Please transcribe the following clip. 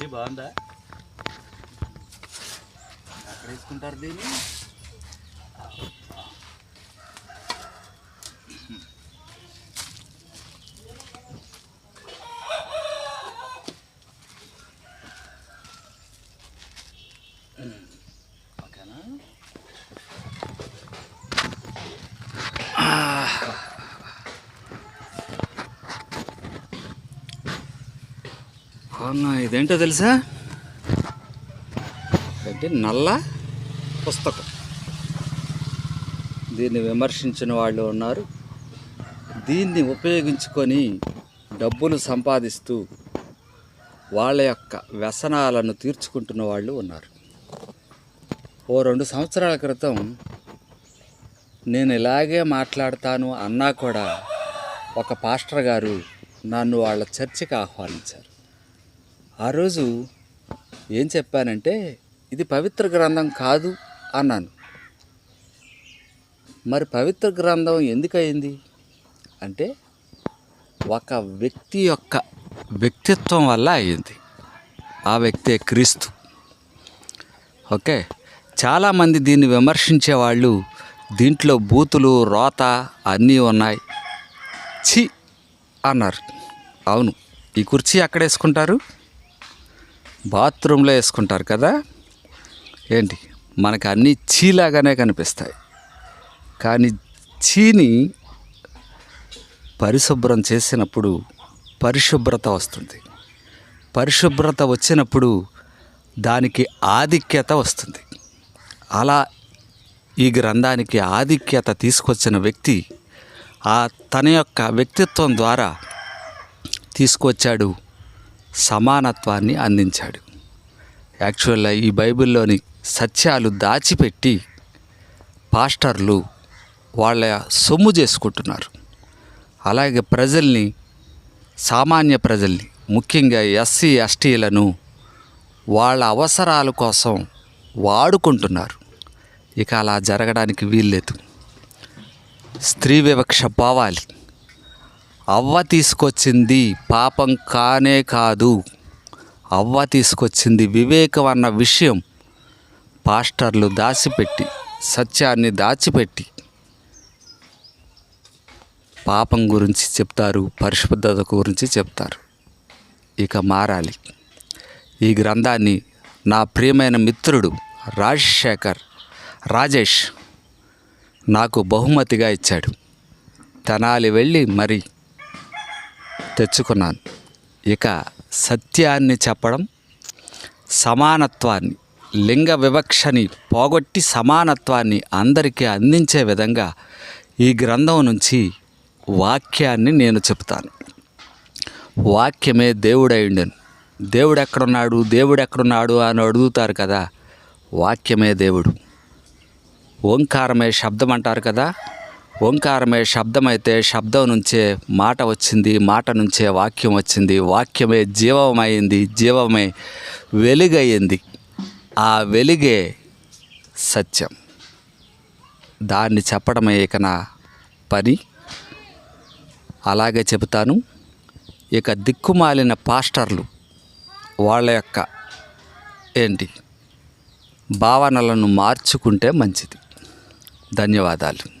కుర్చీ బాగుందా ఎక్కడ వేసుకుంటారు దీన్ని ఓకేనా అవునా ఇదేంటో తెలుసా? అంటే నల్ల పుస్తకం. దీన్ని విమర్శించిన వాళ్ళు ఉన్నారు. దీన్ని ఉపయోగించుకొని డబ్బులు సంపాదిస్తూ వాళ్ళ యొక్క వ్యసనాలను తీర్చుకుంటున్న వాళ్ళు ఉన్నారు. ఓ రెండు సంవత్సరాల క్రితం నేను ఇలాగే మాట్లాడతాను అన్నా కూడా ఒక పాస్టర్ గారు నన్ను వాళ్ళ చర్చికి ఆహ్వానించారు. ఆ రోజు ఏం చెప్పానంటే ఇది పవిత్ర గ్రంథం కాదు అన్నాను. మరి పవిత్ర గ్రంథం ఎందుకయింది? అంటే ఒక వ్యక్తి యొక్క వ్యక్తిత్వం వల్ల అయింది. ఆ వ్యక్తే క్రీస్తు. ఓకే? చాలామంది దీన్ని విమర్శించే వాళ్ళు దీంట్లో బూతులు రోత అన్నీ ఉన్నాయి. చి అన్నారు. అవును. ఈ కుర్చీ ఎక్కడ వేసుకుంటారు? బాత్రూంలో వేసుకుంటారు కదా? ఏంటి? మనకు అన్నీ చీలాగానే కనిపిస్తాయి. కానీ చీని పరిశుభ్రం చేసినప్పుడు పరిశుభ్రత వస్తుంది. పరిశుభ్రత వచ్చినప్పుడు దానికి ఆధిక్యత వస్తుంది. అలా ఈ గ్రంథానికి ఆధిక్యత తీసుకొచ్చిన వ్యక్తి ఆ తన యొక్క వ్యక్తిత్వం ద్వారా తీసుకొచ్చాడు సమానత్వాన్ని అందించాడు. యాక్చువల్గా ఈ బైబిల్లోని సత్యాలు దాచిపెట్టి పాస్టర్లు వాళ్ళ సొమ్ము చేసుకుంటున్నారు. అలాగే ప్రజల్ని సామాన్య ప్రజల్ని ముఖ్యంగా ఎస్సీ ఎస్టీలను వాళ్ళ అవసరాల కోసం వాడుకుంటున్నారు. ఇక అలా జరగడానికి వీల్లేదు. స్త్రీ వివక్ష పోవాలి. అవ్వ తీసుకొచ్చింది పాపం కానే కాదు. అవ్వ తీసుకొచ్చింది వివేకం అన్న విషయం పాస్టర్లు దాచిపెట్టి సత్యాన్ని దాచిపెట్టి. పాపం గురించి చెప్తారు పరిశుద్ధత గురించి చెప్తారు. ఇక మారాలి. ఈ గ్రంథాన్ని నా ప్రియమైన మిత్రుడు రాజశేఖర్ రాజేష్ నాకు బహుమతిగా ఇచ్చాడు. తెనాలి వెళ్ళి మరి తెచ్చుకున్నాను. ఇక సత్యాన్ని చెప్పడం సమానత్వాన్ని లింగ వివక్షని పోగొట్టి సమానత్వాన్ని అందరికీ అందించే విధంగా ఈ గ్రంథం నుంచి వాక్యాన్ని నేను చెప్తాను. వాక్యమే దేవుడైండెను దేవుడు ఎక్కడున్నాడు దేవుడు ఎక్కడున్నాడు అని అడుగుతారు కదా వాక్యమే దేవుడు. ఓంకారమే శబ్దం అంటారు కదా ఓంకారమే శబ్దమైతే శబ్దం నుంచే మాట వచ్చింది మాట నుంచే వాక్యం వచ్చింది. వాక్యమే జీవమైంది జీవమే వెలుగయ్యింది ఆ వెలుగే సత్యం. దాన్ని చెప్పడమే ఇక నా పని. అలాగే చెబుతాను ఇక దిక్కుమాలిన పాస్టర్లు వాళ్ళ యొక్క ఏంటి? భావనలను మార్చుకుంటే మంచిది. ధన్యవాదాలు.